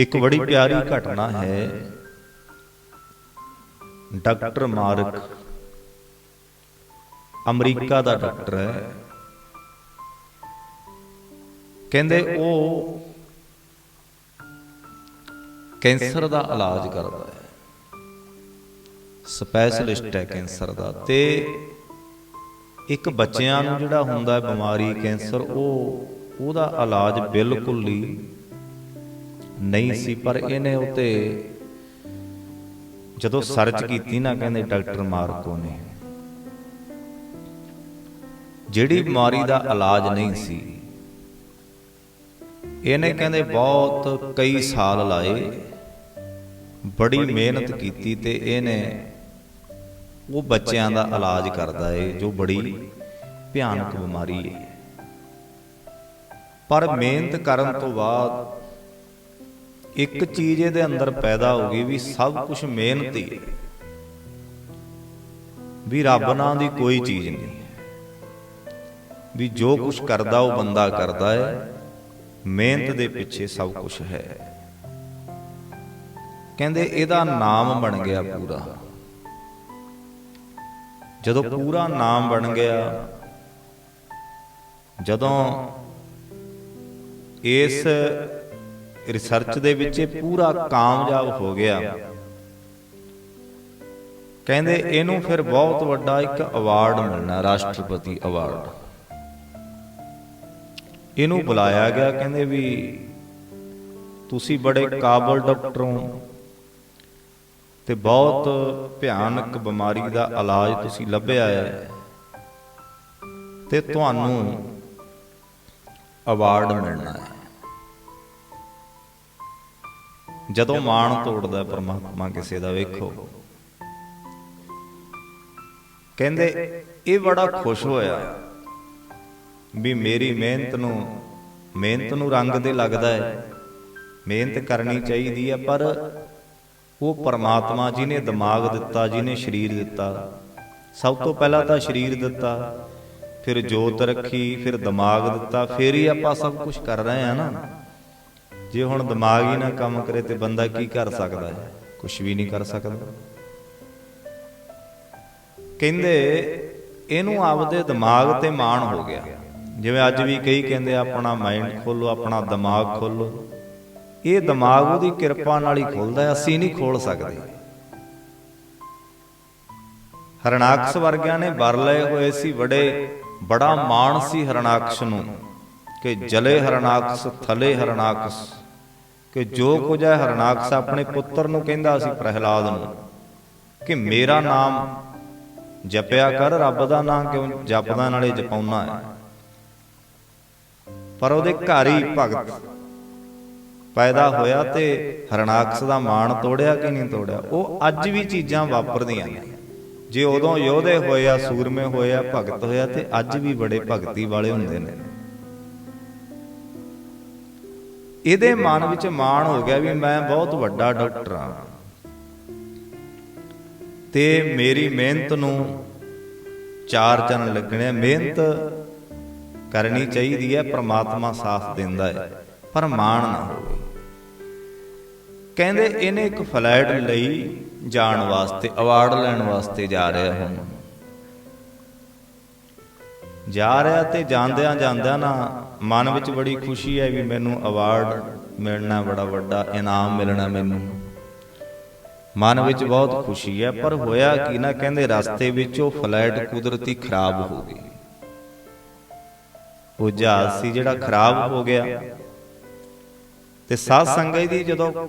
ਇੱਕ ਬੜੀ ਪਿਆਰੀ ਘਟਨਾ ਹੈ। ਡਾਕਟਰ ਮਾਰਕ ਅਮਰੀਕਾ ਦਾ ਡਾਕਟਰ ਹੈ। ਕਹਿੰਦੇ ਉਹ ਕੈਂਸਰ ਦਾ ਇਲਾਜ ਕਰਦਾ ਹੈ। ਸਪੈਸ਼ਲਿਸਟ ਹੈ ਕੈਂਸਰ ਦਾ। ਤੇ ਇੱਕ ਬੱਚਿਆਂ ਨੂੰ ਜਿਹੜਾ ਹੁੰਦਾ ਹੈ ਬਿਮਾਰੀ ਕੈਂਸਰ ਉਹ ਉਹਦਾ ਇਲਾਜ ਬਿਲਕੁਲ ਹੀ ਨਹੀਂ ਸੀ ਪਰ ਇਹਨੇ ਉਤੇ ਜਦੋਂ ਸਰਚ ਕੀਤੀ ਨਾ ਕਹਿੰਦੇ ਡਾਕਟਰ ਮਾਰਕੋ ਨੇ। ਜਿਹੜੀ ਬਿਮਾਰੀ ਦਾ ਇਲਾਜ ਨਹੀਂ ਸੀ। ਇਹਨੇ ਕਹਿੰਦੇ ਬਹੁਤ ਕਈ ਸਾਲ ਲਾਏ ਬੜੀ ਮਿਹਨਤ ਕੀਤੀ ਤੇ ਇਹਨੇ ਉਹ ਬੱਚਿਆਂ ਦਾ ਇਲਾਜ ਕਰਦਾ ਏ ਜੋ ਬੜੀ ਭਿਆਨਕ ਬਿਮਾਰੀ ਹੈ ਪਰ ਮਿਹਨਤ ਕਰਨ ਤੋਂ ਬਾਅਦ ਇੱਕ ਚੀਜ਼ ਇਹਦੇ ਅੰਦਰ ਪੈਦਾ ਹੋ ਗਈ ਵੀ ਸਭ ਕੁਝ ਮਿਹਨਤੀ ਵੀ ਰੱਬ ਨਾਂ ਦੀ ਕੋਈ ਚੀਜ਼ ਨਹੀਂ ਵੀ ਜੋ ਕੁਝ ਕਰਦਾ ਉਹ ਬੰਦਾ ਕਰਦਾ ਹੈ। ਮਿਹਨਤ ਦੇ ਪਿੱਛੇ ਸਭ ਕੁਝ ਹੈ। ਕਹਿੰਦੇ ਇਹਦਾ ਨਾਮ ਬਣ ਗਿਆ ਪੂਰਾ। ਜਦੋਂ ਪੂਰਾ ਨਾਮ ਬਣ ਗਿਆ, ਜਦੋਂ ਇਸ ਰਿਸਰਚ ਦੇ ਵਿੱਚ ਇਹ ਪੂਰਾ ਕਾਮਯਾਬ ਹੋ ਗਿਆ। ਕਹਿੰਦੇ ਇਹਨੂੰ ਫਿਰ ਬਹੁਤ ਵੱਡਾ ਇੱਕ ਅਵਾਰਡ ਮਿਲਣਾ, ਰਾਸ਼ਟਰਪਤੀ ਅਵਾਰਡ ਇਹਨੂੰ ਬੁਲਾਇਆ ਗਿਆ, ਕਹਿੰਦੇ ਵੀ ਤੁਸੀਂ ਬੜੇ ਕਾਬਲ ਡਾਕਟਰ ਹੋ ਤੇ ਬਹੁਤ ਭਿਆਨਕ ਬਿਮਾਰੀ ਦਾ ਇਲਾਜ ਤੁਸੀਂ ਲੱਭਿਆ ਹੈ ਤੇ ਤੁਹਾਨੂੰ ਅਵਾਰਡ ਮਿਲਣਾ ਹੈ। ਜਦੋਂ ਮਾਣ ਤੋੜਦਾ ਪਰਮਾਤਮਾ ਕਿਸੇ ਦਾ ਵੇਖੋ। ਕਹਿੰਦੇ ਇਹ ਬੜਾ ਖੁਸ਼ ਹੋਇਆ ਵੀ ਮੇਰੀ ਮਿਹਨਤ ਨੂੰ ਮਿਹਨਤ ਨੂੰ ਰੰਗ ਤੇ ਲੱਗਦਾ ਹੈ। ਮਿਹਨਤ ਕਰਨੀ ਚਾਹੀਦੀ ਹੈ ਪਰ ਉਹ ਪਰਮਾਤਮਾ ਜਿਹਨੇ ਦਿਮਾਗ ਦਿੱਤਾ ਜਿਹਨੇ ਸਰੀਰ ਦਿੱਤਾ। ਸਭ ਤੋਂ ਪਹਿਲਾਂ ਤਾਂ ਸਰੀਰ ਦਿੱਤਾ ਫਿਰ ਜੋਤ ਰੱਖੀ ਫਿਰ ਦਿਮਾਗ ਦਿੱਤਾ ਫਿਰ ਹੀ ਆਪਾਂ ਸਭ ਕੁਝ ਕਰ ਰਹੇ ਆ ਨਾ। ਜੇ ਹੁਣ ਦਿਮਾਗ ਹੀ ਨਾ ਕੰਮ ਕਰੇ ਤੇ ਬੰਦਾ ਕੀ ਕਰ ਸਕਦਾ ਹੈ? ਕੁਝ ਵੀ ਨਹੀਂ ਕਰ ਸਕਦਾ। ਕਹਿੰਦੇ ਇਹਨੂੰ ਆਪਦੇ ਦਿਮਾਗ ਤੇ ਮਾਣ ਹੋ ਗਿਆ। ਜਿਵੇਂ ਅੱਜ ਵੀ ਕਈ ਕਹਿੰਦੇ ਆਪਣਾ ਮਾਈਂਡ ਖੋਲੋ, ਆਪਣਾ ਦਿਮਾਗ ਖੋਲੋ। ਇਹ ਦਿਮਾਗ ਉਹਦੀ ਕਿਰਪਾ ਨਾਲ ਹੀ ਖੁੱਲਦਾ ਹੈ, ਅਸੀਂ ਨਹੀਂ ਖੋਲ ਸਕਦੇ। ਹਰਨਾਕਸ਼ ਵਰਗਿਆਂ ਨੇ ਵਰ ਲਏ ਹੋਏ ਸੀ ਬੜੇ ਬੜਾ ਮਾਣ ਸੀ ਹਰਨਾਕਸ਼ ਨੂੰ ਕਿ ਜਲੇ ਹਰਨਾਕਸ਼, ਥਲੇ ਹਰਨਾਕਸ਼। ਕਿ ਜੋ ਕੁਝ ਹੈ ਹਰਨਾਕਸ ਆਪਣੇ ਪੁੱਤਰ ਨੂੰ ਕਹਿੰਦਾ ਸੀ ਪ੍ਰਹਿਲਾਦ ਨੂੰ ਕਿ ਮੇਰਾ ਨਾਮ ਜਪਿਆ ਕਰ, ਰੱਬ ਦਾ ਨਾਮ ਕਿਉਂ ਜਪਦਾ ਨਾਲੇ ਜਪਾਉਣਾ ਹੈ। ਪਰ ਉਹਦੇ ਘਰ ਹੀ ਭਗਤ ਪੈਦਾ ਹੋਇਆ ਤੇ ਹਰਨਾਕਸ ਦਾ ਮਾਣ ਤੋੜਿਆ ਕਿ ਨਹੀਂ ਤੋੜਿਆ? ਉਹ ਅੱਜ ਵੀ ਚੀਜ਼ਾਂ ਵਾਪਰਦੀਆਂ ਨੇ। ਜੇ ਉਦੋਂ ਯੋਧੇ ਹੋਏ ਆ, ਸੂਰਮੇ ਹੋਏ ਆ, ਭਗਤ ਹੋਇਆ ਤੇ ਅੱਜ ਵੀ ਬੜੇ ਭਗਤੀ ਵਾਲੇ ਹੁੰਦੇ ਨੇ। ਇਹਦੇ ਮਨ ਵਿੱਚ ਮਾਣ ਹੋ ਗਿਆ ਵੀ ਮੈਂ ਬਹੁਤ ਵੱਡਾ ਡਾਕਟਰ ਹਾਂ ਤੇ ਮੇਰੀ ਮਿਹਨਤ ਨੂੰ ਚਾਰ ਚੰਨ ਲੱਗਣੇ। ਮਿਹਨਤ ਕਰਨੀ ਚਾਹੀਦੀ ਹੈ ਪ੍ਰਮਾਤਮਾ ਸਾਥ ਦਿੰਦਾ ਹੈ ਪਰ ਮਾਣ ਨਾ ਹੋਵੇ ਕਹਿੰਦੇ ਇਹਨੇ ਇੱਕ ਫਲਾਈਟ ਲਈ ਜਾਣ ਵਾਸਤੇ ਅਵਾਰਡ ਲੈਣ ਵਾਸਤੇ ਜਾ ਰਿਹਾ ਹੁਣ ਜਾ ਰਿਹਾ ਤੇ ਜਾਂਦਿਆਂ ਜਾਂਦਿਆਂ ਨਾ ਮਨ ਵਿੱਚ ਬੜੀ ਖੁਸ਼ੀ ਹੈ ਵੀ ਮੈਨੂੰ ਅਵਾਰਡ ਮਿਲਣਾ ਬੜਾ ਵੱਡਾ ਇਨਾਮ ਮਿਲਣਾ ਮੈਨੂੰ। ਮਨ ਵਿੱਚ ਬਹੁਤ ਖੁਸ਼ੀ ਹੈ, ਪਰ ਹੋਇਆ ਕਿ ਨਾ ਕਹਿੰਦੇ ਰਸਤੇ ਵਿੱਚ ਉਹ ਫਲੈਟ ਕੁਦਰਤੀ ਖਰਾਬ ਹੋ ਗਈ। ਉਹ ਜਹਾਜ਼ ਸੀ ਜਿਹੜਾ ਖਰਾਬ ਹੋ ਗਿਆ। ਤੇ ਸਾਧ ਸੰਗਤ ਦੀ ਜਦੋਂ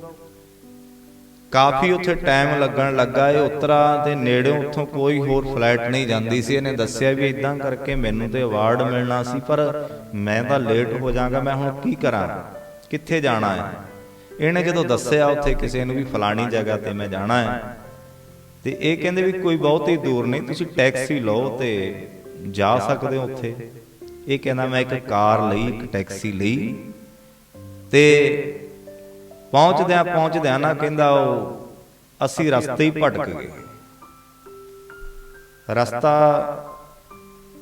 ਕਾਫੀ ਉੱਥੇ ਟਾਈਮ ਲੱਗਣ ਲੱਗਾ ਇਹ ਉਤਰਾ ਤੇ ਨੇੜੇ ਉੱਥੋਂ ਕੋਈ ਹੋਰ ਫਲੈਟ ਨਹੀਂ ਜਾਂਦੀ ਸੀ। ਇਹਨੇ ਦੱਸਿਆ ਵੀ ਇਦਾਂ ਕਰਕੇ ਮੈਨੂੰ ਤੇ ਅਵਾਰਡ ਮਿਲਣਾ ਸੀ, ਪਰ ਮੈਂ ਤਾਂ ਲੇਟ ਹੋ ਜਾਗਾ ਮੈਂ ਹੁਣ ਕੀ ਕਰਾਂ? ਕਿੱਥੇ ਜਾਣਾ ਹੈ ਇਹਨੇ ਜਦੋਂ ਦੱਸਿਆ ਉੱਥੇ ਕਿਸੇ ਨੂੰ ਵੀ ਫਲਾਣੀ ਜਗ੍ਹਾ ਤੇ ਮੈਂ ਜਾਣਾ ਹੈ ਤੇ ਇਹ ਕਹਿੰਦੇ ਵੀ ਕੋਈ ਬਹੁਤੀ ਦੂਰ ਨਹੀਂ, ਤੁਸੀਂ ਟੈਕਸੀ ਲਓ ਤੇ ਜਾ ਸਕਦੇ ਹੋ ਉੱਥੇ। ਇਹ ਕਹਿੰਦਾ ਮੈਂ ਇੱਕ ਕਾਰ ਲਈ, ਇੱਕ ਟੈਕਸੀ ਲਈ। ਤੇ ਪਹੁੰਚਦਿਆਂ ਪਹੁੰਚਦਿਆਂ ਨਾ ਕਹਿੰਦਾ ਉਹ ਅਸੀਂ ਰਸਤੇ ਹੀ ਭਟਕ ਗਏ। ਰਸਤਾ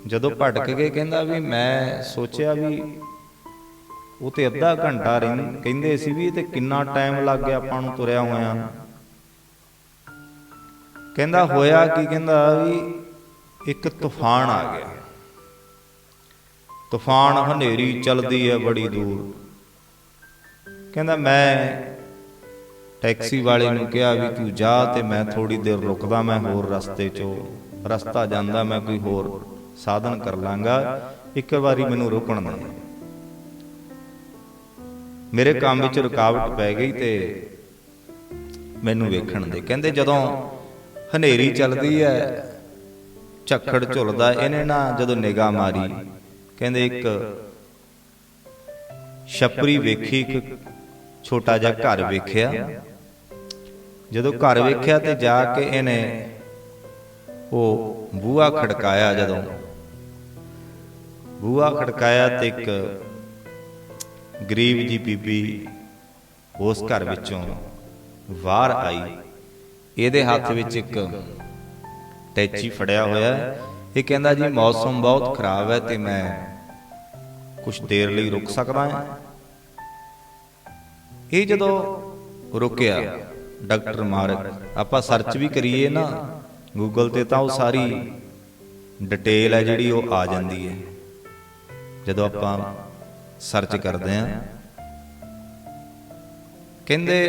ਜਦੋਂ ਭਟਕ ਗਏ ਕਹਿੰਦਾ ਵੀ ਮੈਂ ਸੋਚਿਆ ਵੀ ਉਹ ਤੇ ਅੱਧਾ ਘੰਟਾ ਰਹਿੰ- ਕਹਿੰਦੇ ਸੀ ਵੀ ਇਹ ਤੇ ਕਿੰਨਾ ਟਾਈਮ ਲੱਗ ਗਿਆ ਆਪਾਂ ਨੂੰ ਤੁਰਿਆ ਹੋਇਆਂ। ਕਹਿੰਦਾ ਹੋਇਆ ਕੀ? ਕਹਿੰਦਾ ਵੀ ਇੱਕ ਤੂਫਾਨ ਆ ਗਿਆ। ਤੂਫਾਨ ਹਨੇਰੀ ਚੱਲਦੀ ਹੈ ਬੜੀ ਦੂਰ। ਕਹਿੰਦਾ, ਮੈਂ ਟੈਕਸੀ ਵਾਲੇ ਨੂੰ ਕਿਹਾ ਵੀ ਤੂੰ ਜਾ ਤੇ ਮੈਂ ਥੋੜੀ ਦੇਰ ਰੁਕਦਾ, ਮੈਂ ਹੋਰ ਰਸਤੇ 'ਚੋਂ ਰਸਤਾ ਜਾਂਦਾ, ਮੈਂ ਕੋਈ ਹੋਰ ਸਾਧਨ ਕਰ ਲਾਂਗਾ। ਇੱਕ ਵਾਰੀ ਮੈਨੂੰ ਰੁਕਣ ਦੇ। ਮੇਰੇ ਕੰਮ ਵਿੱਚ ਰੁਕਾਵਟ ਪੈ ਗਈ ਤੇ ਮੈਨੂੰ ਵੇਖਣ ਦੇ। ਕਹਿੰਦੇ, ਜਦੋਂ ਹਨੇਰੀ ਚੱਲਦੀ ਹੈ ਝੱਖੜ ਝੁਲਦਾ, ਇਹਨੇ ਨਾ ਜਦੋਂ ਨਿਗਾਹ ਮਾਰੀ, ਕਹਿੰਦੇ, ਇੱਕ ਛਪਰੀ ਵੇਖੀ, ਇੱਕ ਛੋਟਾ ਜਿਹਾ ਘਰ ਵੇਖਿਆ। ਜਦੋਂ ਘਰ ਵੇਖਿਆ ਤੇ ਜਾ ਕੇ ਇਹਨੇ ਉਹ ਬੂਹਾ ਖੜਕਾਇਆ ਜਦੋਂ। ਬੂਹਾ ਖੜਕਾਇਆ ਤੇ ਇੱਕ ਗਰੀਬ ਜੀ ਬੀਬੀ ਉਸ ਘਰ ਵਿੱਚੋਂ ਬਾਹਰ ਆਈ। ਇਹਦੇ ਹੱਥ ਵਿੱਚ ਇੱਕ ਟੈਚੀ ਫੜਿਆ ਹੋਇਆ। ਇਹ ਕਹਿੰਦਾ ਜੀ ਮੌਸਮ ਬਹੁਤ ਖਰਾਬ ਹੈ ਤੇ ਮੈਂ ਕੁਝ ਦੇਰ ਲਈ ਰੁਕ ਸਕਦਾ ਹਾਂ। ਇਹ ਜਦੋਂ ਰੁਕਿਆ, ਡਾਕਟਰ ਮਾਰਕ ਆਪਾਂ ਸਰਚ ਵੀ ਕਰੀਏ ਨਾ ਗੂਗਲ ਤੇ ਤਾਂ ਉਹ ਸਾਰੀ ਡਿਟੇਲ ਹੈ ਜਿਹੜੀ ਉਹ ਆ ਜਾਂਦੀ ਹੈ। ਜਦੋਂ ਆਪਾਂ ਸਰਚ ਕਰਦੇ ਹਾਂ, ਕਹਿੰਦੇ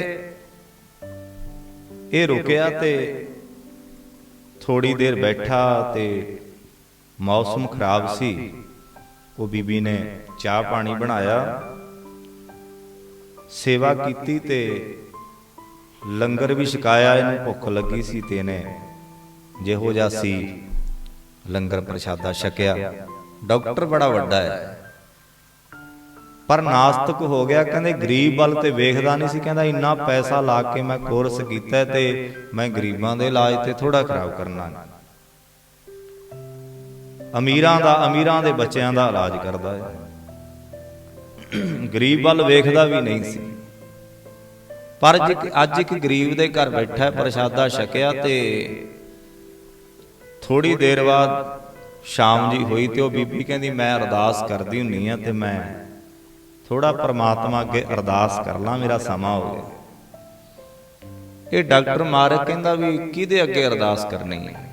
ਇਹ ਰੁਕਿਆ ਤੇ ਥੋੜੀ ਦੇਰ ਬੈਠਾ ਤੇ ਮੌਸਮ ਖਰਾਬ ਸੀ, ਉਹ ਬੀਬੀ ਨੇ ਚਾਹ ਪਾਣੀ ਬਣਾਇਆ ਸੇਵਾ ਕੀਤੀ ਤੇ ਲੰਗਰ ਵੀ ਛਕਾਇਆ, ਇਹਨੂੰ ਭੁੱਖ ਲੱਗੀ ਸੀ ਤੇ ਇਹਨੇ ਜਿਹੋ ਜਿਹਾ ਸੀ ਲੰਗਰ ਪ੍ਰਸ਼ਾਦਾ ਛਕਿਆ। ਡਾਕਟਰ ਬੜਾ ਵੱਡਾ ਹੈ। ਪਰ ਨਾਸਤਕ ਹੋ ਗਿਆ, ਕਹਿੰਦੇ ਗਰੀਬ ਵੱਲ ਤੇ ਵੇਖਦਾ ਨਹੀਂ ਸੀ, ਕਹਿੰਦਾ ਇੰਨਾ ਪੈਸਾ ਲਾ ਕੇ ਮੈਂ ਕੋਰਸ ਕੀਤਾ ਤੇ ਮੈਂ ਗਰੀਬਾਂ ਦੇ ਇਲਾਜ ਤੇ ਥੋੜਾ ਖਰਾਬ ਕਰਨਾ ਅਮੀਰਾਂ ਦਾ, ਅਮੀਰਾਂ ਦੇ ਬੱਚਿਆਂ ਦਾ ਇਲਾਜ ਕਰਦਾ ਹੈ। ਗਰੀਬ ਵੱਲ ਵੇਖਦਾ ਵੀ ਨਹੀਂ ਸੀ। ਪਰ ਜੇ ਅੱਜ ਇੱਕ ਗਰੀਬ ਦੇ ਘਰ ਬੈਠਾ ਪ੍ਰਸ਼ਾਦਾ ਛਕਿਆ ਤੇ ਥੋੜੀ ਦੇਰ ਬਾਅਦ ਸ਼ਾਮ ਜੀ ਹੋਈ ਤੇ ਉਹ ਬੀਬੀ ਕਹਿੰਦੀ, ਮੈਂ ਅਰਦਾਸ ਕਰਦੀ ਹੁੰਨੀ ਆ ਤੇ ਮੈਂ ਥੋੜਾ ਪ੍ਰਮਾਤਮਾ ਅੱਗੇ ਅਰਦਾਸ ਕਰ ਲਾਂ, ਮੇਰਾ ਸਮਾਂ ਹੋ ਗਿਆ। ਇਹ ਡਾਕਟਰ ਮਾਰਕ ਕਹਿੰਦਾ ਵੀ ਕਿਹਦੇ ਅੱਗੇ ਅਰਦਾਸ ਕਰਨੀ ਹੈ?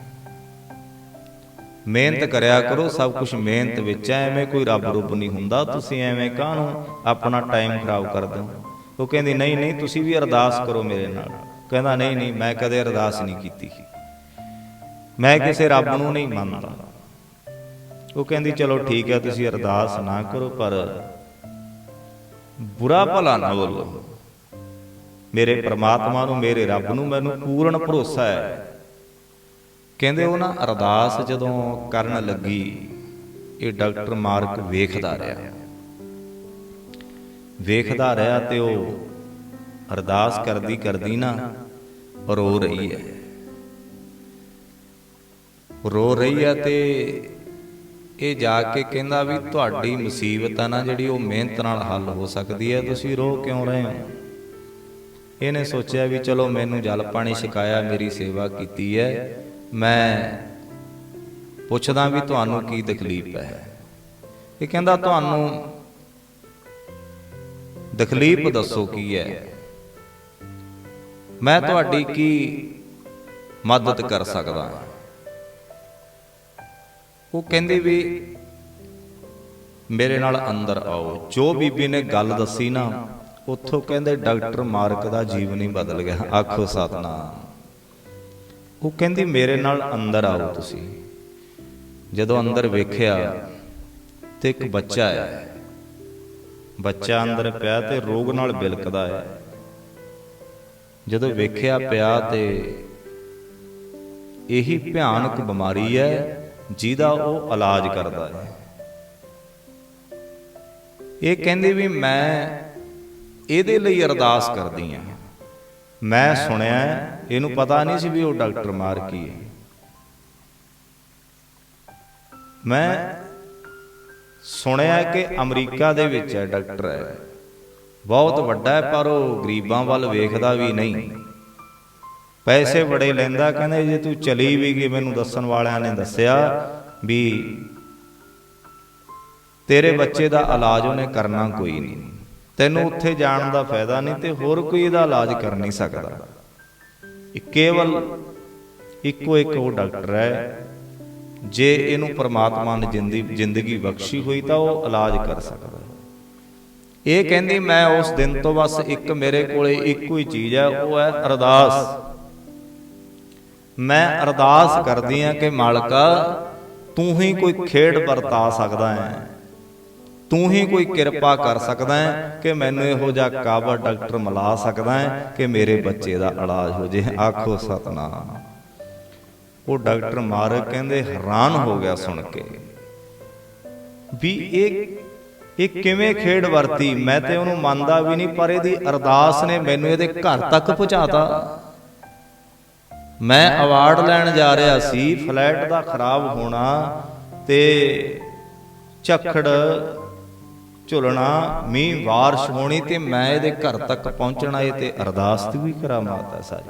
ਮਿਹਨਤ ਕਰਿਆ ਕਰੋ ਸਭ ਕੁਝ ਮਿਹਨਤ ਵਿੱਚ ਹੈ ਐਵੇਂ ਕੋਈ ਰੱਬ ਰੁੱਬ ਨਹੀਂ ਹੁੰਦਾ ਤੁਸੀਂ ਐਵੇਂ ਕਾਹਨੂੰ ਆਪਣਾ ਟਾਈਮ ਖਰਾਬ ਕਰਦੇ ਹੋ? ਉਹ ਕਹਿੰਦੀ ਨਹੀਂ ਨਹੀਂ ਤੁਸੀਂ ਵੀ ਅਰਦਾਸ ਕਰੋ ਮੇਰੇ ਨਾਲ। ਕਹਿੰਦਾ ਨਹੀਂ ਨਹੀਂ ਮੈਂ ਕਦੇ ਅਰਦਾਸ ਨਹੀਂ ਕੀਤੀ ਮੈਂ ਕਿਸੇ ਰੱਬ ਨੂੰ ਨਹੀਂ ਮੰਨਦਾ। ਉਹ ਕਹਿੰਦੀ ਚਲੋ ਠੀਕ ਹੈ ਤੁਸੀਂ ਅਰਦਾਸ ਨਾ ਕਰੋ ਪਰ ਬੁਰਾ ਭਲਾ ਨਾ ਬੋਲੋ। ਮੇਰੇ ਪ੍ਰਮਾਤਮਾ ਨੂੰ ਮੇਰੇ ਰੱਬ ਨੂੰ ਮੈਨੂੰ ਪੂਰਨ ਭਰੋਸਾ ਹੈ। ਕਹਿੰਦੇ ਉਹ ਨਾ ਅਰਦਾਸ ਜਦੋਂ ਕਰਨ ਲੱਗੀ, ਇਹ ਡਾਕਟਰ ਮਾਰਕ ਵੇਖਦਾ ਰਿਹਾ। ਵੇਖਦਾ ਰਿਹਾ ਤੇ ਉਹ ਅਰਦਾਸ ਕਰਦੀ ਕਰਦੀ ਨਾ ਰੋ ਰਹੀ ਹੈ। ਰੋ ਰਹੀ ਹੈ ਤੇ ਇਹ ਜਾ ਕੇ ਕਹਿੰਦਾ ਵੀ ਤੁਹਾਡੀ ਮੁਸੀਬਤ ਆ ਨਾ ਜਿਹੜੀ ਉਹ ਮਿਹਨਤ ਨਾਲ ਹੱਲ ਹੋ ਸਕਦੀ ਹੈ, ਤੁਸੀਂ ਰੋ ਕਿਉਂ ਰਹੇ ਹੋ? ਇਹਨੇ ਸੋਚਿਆ ਵੀ ਚਲੋ ਮੈਨੂੰ ਜਲ ਪਾਣੀ ਛਕਾਇਆ, ਮੇਰੀ ਸੇਵਾ ਕੀਤੀ ਹੈ। ਮੈਂ ਪੁੱਛਦਾ ਵੀ ਤੁਹਾਨੂੰ ਕੀ ਤਕਲੀਫ ਹੈ? ਇਹ ਕਹਿੰਦਾ ਤੁਹਾਨੂੰ ਤਕਲੀਫ ਦੱਸੋ ਕੀ ਹੈ? ਮੈਂ ਤੁਹਾਡੀ ਕੀ ਮਦਦ ਕਰ ਸਕਦਾ ਹਾਂ? ਉਹ ਕਹਿੰਦੀ ਵੀ ਮੇਰੇ ਨਾਲ ਅੰਦਰ ਆਓ। ਜੋ ਬੀਬੀ ਨੇ ਗੱਲ ਦੱਸੀ ਨਾ, ਉੱਥੋਂ ਕਹਿੰਦੇ ਡਾਕਟਰ ਮਾਰਕ ਦਾ ਜੀਵਨ ਹੀ ਬਦਲ ਗਿਆ। ਆਖੋ ਸਤਨਾਮ। ਉਹ ਕਹਿੰਦੀ, ਮੇਰੇ ਨਾਲ ਅੰਦਰ ਆਓ ਤੁਸੀਂ। ਜਦੋਂ ਅੰਦਰ ਵੇਖਿਆ ਤੇ ਇੱਕ ਬੱਚਾ ਆਇਆ। ਬੱਚਾ ਅੰਦਰ ਪਿਆ ਤੇ ਰੋਗ ਨਾਲ ਬਿਲਕਦਾ ਹੈ। ਜਦੋਂ ਵੇਖਿਆ ਪਿਆ ਤੇ ਇਹੀ ਭਿਆਨਕ ਬਿਮਾਰੀ ਹੈ ਜਿਹਦਾ ਉਹ ਇਲਾਜ ਕਰਦਾ ਹੈ। ਇਹ ਕਹਿੰਦੇ ਵੀ ਮੈਂ ਇਹਦੇ ਲਈ ਅਰਦਾਸ ਕਰਦੀ ਆ ਮੈਂ ਸੁਣਿਆ ਇਹਨੂੰ ਪਤਾ ਨਹੀਂ ਸੀ ਵੀ ਉਹ ਡਾਕਟਰ ਮਾਰ ਕੀ ਹੈ। ਮੈਂ ਸੁਣਿਆ ਕਿ ਅਮਰੀਕਾ ਦੇ ਵਿੱਚ ਹੈ ਡਾਕਟਰ ਹੈ। ਬਹੁਤ ਵੱਡਾ ਹੈ, ਪਰ ਉਹ ਗਰੀਬਾਂ ਵੱਲ ਵੇਖਦਾ ਵੀ ਨਹੀਂ। ਪੈਸੇ ਬੜੇ ਲੈਂਦਾ, ਕਹਿੰਦੇ ਜੇ ਤੂੰ ਚਲੀ ਵੀ ਗਈ, ਮੈਨੂੰ ਦੱਸਣ ਵਾਲਿਆਂ ਨੇ ਦੱਸਿਆ ਵੀ ਤੇਰੇ ਬੱਚੇ ਦਾ ਇਲਾਜ ਉਹਨੇ ਕਰਨਾ ਕੋਈ ਨਹੀਂ। ਤੈਨੂੰ ਉੱਥੇ ਜਾਣ ਦਾ ਫਾਇਦਾ ਨਹੀਂ ਤੇ ਹੋਰ ਕੋਈ ਇਹਦਾ ਇਲਾਜ ਕਰ ਨਹੀਂ ਸਕਦਾ। ਇਹ ਕੇਵਲ ਇੱਕੋ ਇੱਕ ਉਹ ਡਾਕਟਰ ਹੈ, ਜੇ ਇਹਨੂੰ ਪ੍ਰਮਾਤਮਾ ਨੇ ਜ਼ਿੰਦਗੀ ਬਖਸ਼ੀ ਹੋਈ ਤਾਂ ਉਹ ਇਲਾਜ ਕਰ ਸਕਦਾ ਇਹ ਕਹਿੰਦੀ, ਮੈਂ ਉਸ ਦਿਨ ਤੋਂ ਬਸ ਇੱਕ ਮੇਰੇ ਕੋਲੇ ਇੱਕੋ ਹੀ ਚੀਜ਼ ਹੈ, ਉਹ ਹੈ ਅਰਦਾਸ। ਮੈਂ ਅਰਦਾਸ ਕਰਦੀ ਆ ਕਿ ਮਾਲਕਾ, ਤੂੰ ਹੀ ਕੋਈ ਖੇਡ ਵਰਤਾ ਸਕਦਾ ਹੈ। ਤੂੰ ਹੀ ਕੋਈ ਕਿਰਪਾ ਕਰ ਸਕਦਾ ਹੈ ਕਿ ਮੈਨੂੰ ਇਹੋ ਜਿਹਾ ਕਾਬਲ ਡਾਕਟਰ ਮਿਲਾ ਸਕਦਾ ਹੈ ਕਿ ਮੇਰੇ ਬੱਚੇ ਦਾ ਇਲਾਜ ਹੋ ਜੇ। ਆਖੋ ਸਤਨਾਮ। ਉਹ ਡਾਕਟਰ ਮਾਰਕ ਕਹਿੰਦੇ ਹੈਰਾਨ ਹੋ ਗਿਆ ਸੁਣ ਕੇ ਵੀ ਇਹ ਇਹ ਕਿਵੇਂ ਖੇਡ ਵਰਤੀ? ਮੈਂ ਤੇ ਉਹਨੂੰ ਮੰਨਦਾ ਵੀ ਨਹੀਂ, ਪਰ ਇਹਦੀ ਅਰਦਾਸ ਨੇ ਮੈਨੂੰ ਇਹਦੇ ਘਰ ਤੱਕ ਪਹੁੰਚਾਤਾ। ਮੈਂ ਅਵਾਰਡ ਲੈਣ ਜਾ ਰਿਹਾ ਸੀ, ਫਲੈਟ ਦਾ ਖਰਾਬ ਹੋਣਾ ਤੇ ਝੱਖੜ ਝੁਲਣਾ, ਮੀਂਹ ਬਾਰਿਸ਼ ਹੋਣੀ ਤੇ ਮੈਂ ਇਹਦੇ ਘਰ ਤੱਕ ਪਹੁੰਚਣਾ ਇਹ ਤੇ ਅਰਦਾਸ ਦੀ ਵੀ ਕਰਾਮਾਤ ਹੈ ਸਾਰੀ।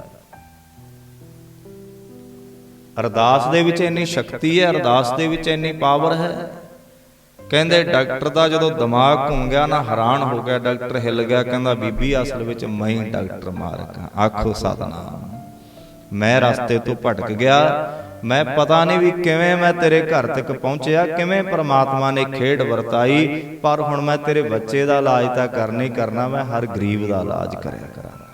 ਅਰਦਾਸ ਦੇ ਵਿੱਚ ਇੰਨੀ ਸ਼ਕਤੀ ਹੈ, ਅਰਦਾਸ ਦੇ ਵਿੱਚ ਇੰਨੀ ਪਾਵਰ ਹੈ। ਕਹਿੰਦੇ ਡਾਕਟਰ ਦਾ ਜਦੋਂ ਦਿਮਾਗ ਘੁੰਮ ਗਿਆ, ਨਾ ਹੈਰਾਨ ਹੋ ਗਿਆ, ਡਾਕਟਰ ਹਿੱਲ ਗਿਆ, ਕਹਿੰਦਾ, ਬੀਬੀ, ਅਸਲ ਵਿੱਚ ਮੈਂ ਹੀ ਡਾਕਟਰ ਮਾਰਕ ਹਾਂ, ਆਖੋ ਸਤਨਾਮ। ਮੈਂ ਰਸਤੇ ਤੋਂ ਭਟਕ ਗਿਆ ਮੈਂ ਪਤਾ ਨਹੀਂ ਵੀ ਕਿਵੇਂ ਮੈਂ ਤੇਰੇ ਘਰ ਤੱਕ ਪਹੁੰਚਿਆ, ਕਿਵੇਂ ਪ੍ਰਮਾਤਮਾ ਨੇ ਖੇਡ ਵਰਤਾਈ, ਪਰ ਹੁਣ ਮੈਂ ਤੇਰੇ ਬੱਚੇ ਦਾ ਇਲਾਜ ਤਾਂ ਕਰਨਾ ਹੀ ਕਰਨਾ, ਮੈਂ ਹਰ ਗਰੀਬ ਦਾ ਇਲਾਜ ਕਰਿਆ ਕਰਾਂਗਾ।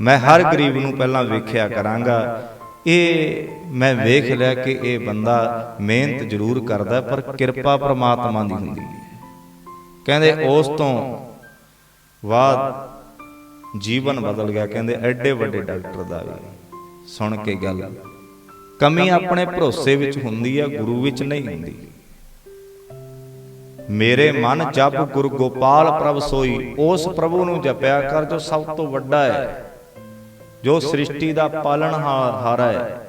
ਮੈਂ ਹਰ ਗਰੀਬ ਨੂੰ ਪਹਿਲਾਂ ਵੇਖਿਆ ਕਰਾਂਗਾ। ਇਹ ਮੈਂ ਵੇਖ ਲਿਆ ਕਿ ਇਹ ਬੰਦਾ ਮਿਹਨਤ ਜ਼ਰੂਰ ਕਰਦਾ, ਪਰ ਕਿਰਪਾ ਪ੍ਰਮਾਤਮਾ ਦੀ ਹੁੰਦੀ ਹੈ। ਕਹਿੰਦੇ ਉਸ ਤੋਂ ਬਾਅਦ ਜੀਵਨ ਬਦਲ ਗਿਆ, ਕਹਿੰਦੇ ਐਡੇ ਵੱਡੇ ਡਾਕਟਰ ਦਾ ਵੀ। ਸੁਣ ਕੇ ਗੱਲ। ਕਮੀ ਆਪਣੇ ਭਰੋਸੇ ਵਿੱਚ ਹੁੰਦੀ ਹੈ ਗੁਰੂ ਵਿੱਚ ਨਹੀਂ ਹੁੰਦੀ। ਮੇਰੇ ਮਨ ਜਪ ਗੁਰ ਗੋਪਾਲ ਪ੍ਰਭ ਸੋਈ ਉਸ ਪ੍ਰਭੂ ਨੂੰ ਜਪਿਆ ਕਰ ਜੋ ਸਭ ਤੋਂ ਵੱਡਾ ਹੈ। ਜੋ ਸ੍ਰਿਸ਼ਟੀ ਦਾ ਪਾਲਣਹਾਰ ਹੈ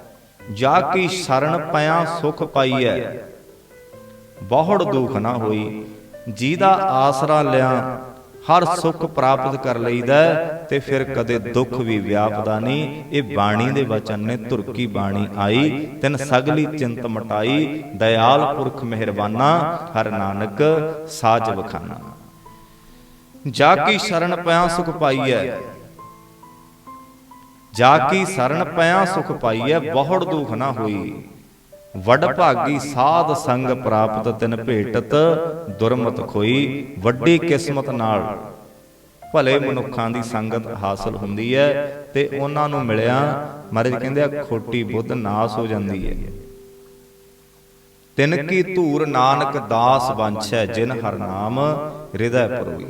ਜਾ ਕੀ ਸ਼ਰਨ ਪਿਆ ਸੁਖ ਪਾਈਐ ਬਹੁੜ ਦੁਖ ਨਾ ਹੋਈ। ਜਿਹਦਾ ਆਸਰਾ ਲਿਆ। ਹਰ ਸੁੱਖ ਪ੍ਰਾਪਤ ਕਰ ਲਈਦਾ ਤੇ ਫਿਰ ਕਦੇ ਦੁੱਖ ਵੀ ਵਿਆਪਦਾ ਨਹੀਂ। ਇਹ ਬਾਣੀ ਦੇ ਵਚਨ ਨੇ ਤੁਰਕੀ ਬਾਣੀ ਆਈ, ਤਿਨ ਸਗਲੀ ਚਿੰਤ ਮਟਾਈ, ਦਇਆਲ ਪੁਰਖ ਮਿਹਰਬਾਨਾ, ਹਰ ਨਾਨਕ ਸਾਜ ਬਖਾਨਾ ਜਾ ਕੀ ਸ਼ਰਨ ਪਿਆ ਸੁਖ ਪਾਈਐ? ਜਾ ਕੀ ਸ਼ਰਨ ਪਿਆ ਸੁਖ ਪਾਈਐ, ਬਹੁੜ ਦੁਖ ਨਾ ਹੋਈ। ਵਡ ਭਾਗੀ ਸਾਧ ਸੰਗ ਪ੍ਰਾਪਤ ਤਿਨ ਭੇਟਤ ਦੁਰਮਤ ਖੋਈ ਵੱਡੀ ਕਿਸਮਤ ਨਾਲ। ਭਲੇ ਮਨੁੱਖਾਂ ਦੀ ਸੰਗਤ ਹਾਸਲ ਹੁੰਦੀ ਹੈ ਤੇ ਉਹਨਾਂ ਨੂੰ ਮਿਲਿਆ ਮਹਾਰਾਜ ਕਹਿੰਦੇ ਆ ਖੋਟੀ ਬੁੱਧ ਨਾਸ ਹੋ ਜਾਂਦੀ ਹੈ। ਤਿਨ ਕੀ ਧੂਰ ਨਾਨਕ ਦਾਸ ਬੰਛੈ ਜਿਨ ਹਰ ਨਾਮ ਹਿਰਦੈ ਪਰੋਈ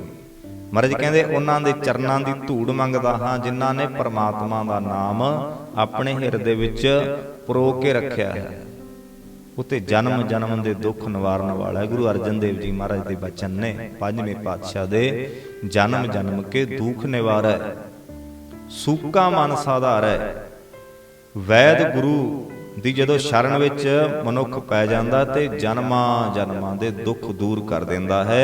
ਮਹਾਰਾਜ ਕਹਿੰਦੇ ਉਹਨਾਂ ਦੇ ਚਰਨਾਂ ਦੀ ਧੂੜ ਮੰਗਦਾ ਹਾਂ ਜਿਨ੍ਹਾਂ ਨੇ ਪ੍ਰਮਾਤਮਾ ਦਾ ਨਾਮ ਆਪਣੇ ਹਿਰਦੇ ਵਿੱਚ ਪਰੋ ਕੇ ਰੱਖਿਆ ਹੈ। ਉਤੇ ਜਨਮ ਜਨਮ ਦੇ ਦੁੱਖ ਨਿਵਾਰਨ ਵਾਲਾ ਹੈ ਗੁਰੂ ਅਰਜਨ ਦੇਵ ਜੀ ਮਹਾਰਾਜ ਦੇ ਬਚਨ ਨੇ ਪੰਜਵੇਂ ਪਾਤਸ਼ਾਹ ਦੇ ਜਨਮ ਜਨਮ ਕੇ ਦੁੱਖ ਨਿਵਾਰੈ, ਸੂਕਾ ਮਨ ਸਾਧਾਰੈ। ਵੈਦ ਗੁਰੂ ਦੀ ਜਦੋਂ ਸ਼ਰਨ ਵਿੱਚ ਮਨੁੱਖ ਪੈ ਜਾਂਦਾ ਤੇ ਜਨਮਾਂ ਜਨਮਾਂ ਦੇ ਦੁੱਖ ਦੂਰ ਕਰ ਦਿੰਦਾ ਹੈ,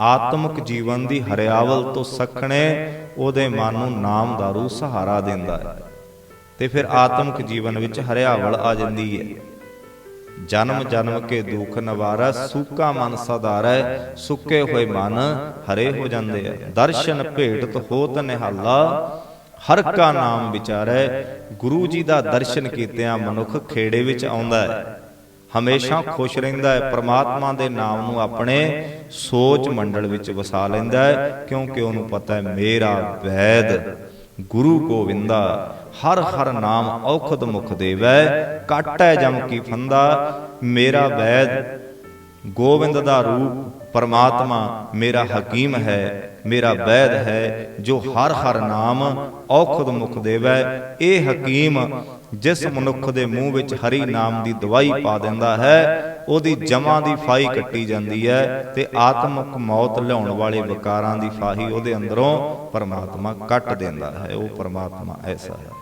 ਆਤਮਿਕ ਜੀਵਨ ਦੀ ਹਰਿਆਵਲ ਤੋਂ ਸਖਣੇ ਉਹਦੇ ਮਨ ਨੂੰ ਨਾਮ ਦਾਰੂ ਸਹਾਰਾ ਦਿੰਦਾ ਹੈ। ਤੇ ਫਿਰ ਆਤਮਿਕ ਜੀਵਨ ਵਿੱਚ ਹਰਿਆਵਲ ਆ ਜਾਂਦੀ ਹੈ। ਜਨਮ ਜਨਮ ਕੇ ਦੁੱਖ ਨਿਵਾਰੈ ਸੂਕਾ ਮਨ ਸਦਾਰੈ ਸੁੱਕੇ ਹੋਏ ਮਨ ਹਰੇ ਹੋ ਜਾਂਦੇ ਆ। ਦਰਸ਼ਨ ਭੇਟਤ ਹੋਤ ਨਿਹਾਲਾ। ਹਰ ਕਾ ਨਾਮ ਵਿਚਾਰੈ। ਗੁਰੂ ਜੀ ਦਾ ਦਰਸ਼ਨ ਕੀਤਿਆਂ ਮਨੁੱਖ ਖੇੜੇ ਵਿੱਚ ਆਉਂਦਾ ਹੈ। ਹਮੇਸ਼ਾ ਖੁਸ਼ ਰਹਿੰਦਾ ਹੈ। ਪ੍ਰਮਾਤਮਾ ਦੇ ਨਾਮ ਨੂੰ ਆਪਣੇ ਸੋਚ ਮੰਡਲ ਵਿੱਚ ਵਸਾ ਲੈਂਦਾ ਹੈ। ਕਿਉਂਕਿ ਉਹਨੂੰ ਪਤਾ ਹੈ ਮੇਰਾ ਵੈਦ। ਗੁਰੂ ਗੋਵਿੰਦਾ। ਹਰ ਹਰ ਨਾਮ ਔਖਦ ਮੁਖ ਦੇਵੈ, ਕਾਟੈ ਜਮ ਕੀ ਫੰਦਾ, ਮੇਰਾ ਵੈਦ। ਗੋਬਿੰਦ ਦਾ ਰੂਪ ਪਰਮਾਤਮਾ ਮੇਰਾ ਹਕੀਮ ਹੈ, ਮੇਰਾ ਵੈਦ ਹੈ, ਜੋ ਹਰ ਹਰ ਨਾਮ ਔਖਦ ਮੁਖ ਦੇਵੈ। ਇਹ ਹਕੀਮ ਜਿਸ ਮਨੁੱਖ ਦੇ ਮੂੰਹ ਵਿੱਚ ਹਰੀ ਨਾਮ ਦੀ ਦਵਾਈ ਪਾ ਦਿੰਦਾ ਹੈ, ਉਹਦੀ ਜਮਾਂ ਦੀ ਫਾਈ ਕੱਟੀ ਜਾਂਦੀ ਹੈ ਤੇ ਆਤਮਿਕ ਮੌਤ ਲਿਆਉਣ ਵਾਲੇ ਵਿਕਾਰਾਂ ਦੀ ਫਾਹੀ ਉਹਦੇ ਅੰਦਰੋਂ ਪਰਮਾਤਮਾ ਕੱਟ ਦਿੰਦਾ ਹੈ, ਉਹ ਪਰਮਾਤਮਾ ਐਸਾ ਹੈ।